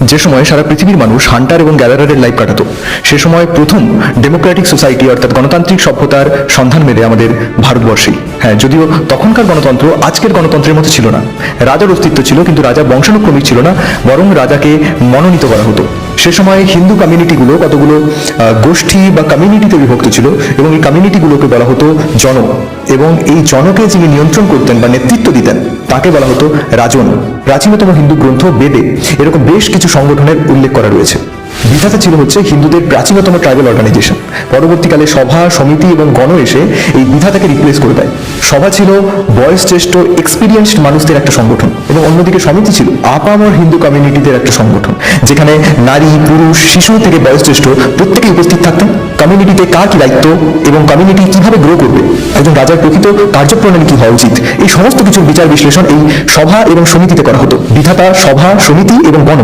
যে সময় সারা পৃথিবীর মানুষ হান্টার এবং গ্যাদারারের লাইফ কাটাতো, সে সময় প্রথম ডেমোক্রেটিক সোসাইটি অর্থাৎ গণতান্ত্রিক সভ্যতার সন্ধান মেলে আমাদের ভারতবর্ষেই হ্যাঁ যদিও তখনকার গণতন্ত্র আজকের গণতন্ত্রের মতো ছিল না। রাজার অস্তিত্ব ছিল, কিন্তু রাজা বংশানুক্রমিক ছিল না, বরং রাজাকে মনোনীত করা হতো। সে সময় হিন্দু কমিউনিটিগুলো কতগুলো গোষ্ঠী বা কমিউনিটিতে বিভক্ত ছিল এবং এই কমিউনিটিগুলোকে বলা হতো জনক এবং এই জনকে যিনি নিয়ন্ত্রণ করতেন বা নেতৃত্ব দিতেন, তাকে বলা হতো রাজন। প্রাচীনতম হিন্দু গ্রন্থ বেদে এরকম বেশ কিছু সংগঠনের উল্লেখ করা রয়েছে। বিধাতা ছিল হচ্ছে হিন্দুদের প্রাচীনতম ট্রাইবাল অর্গানাইজেশন পরবর্তীকালে সভা, সমিতি এবং গণ এসে এই বিধাতাকে রিপ্লেস করে দেয়। সভা ছিল বয়সজ্যেষ্ঠ এক্সপিরিয়েন্সড মানুষদের একটা সংগঠন এবং অন্যদিকে সমিতি ছিল আপামর হিন্দু কমিউনিটিদের একটা সংগঠন, যেখানে নারী, পুরুষ, শিশু থেকে বয়সজ্যেষ্ঠ প্রত্যেকেই উপস্থিত থাকতেন। কমিউনিটিতে কার কি দায়িত্ব এবং কমিউনিটি কীভাবে গ্রো করবে? একজন রাজার প্রকৃত কার্যপ্রণালী কি হওয়া উচিত? এই সমস্ত কিছুর বিচার বিশ্লেষণ এই সভা এবং সমিতিতে করা হতো। বিধাতা, সভা, সমিতি এবং গণ।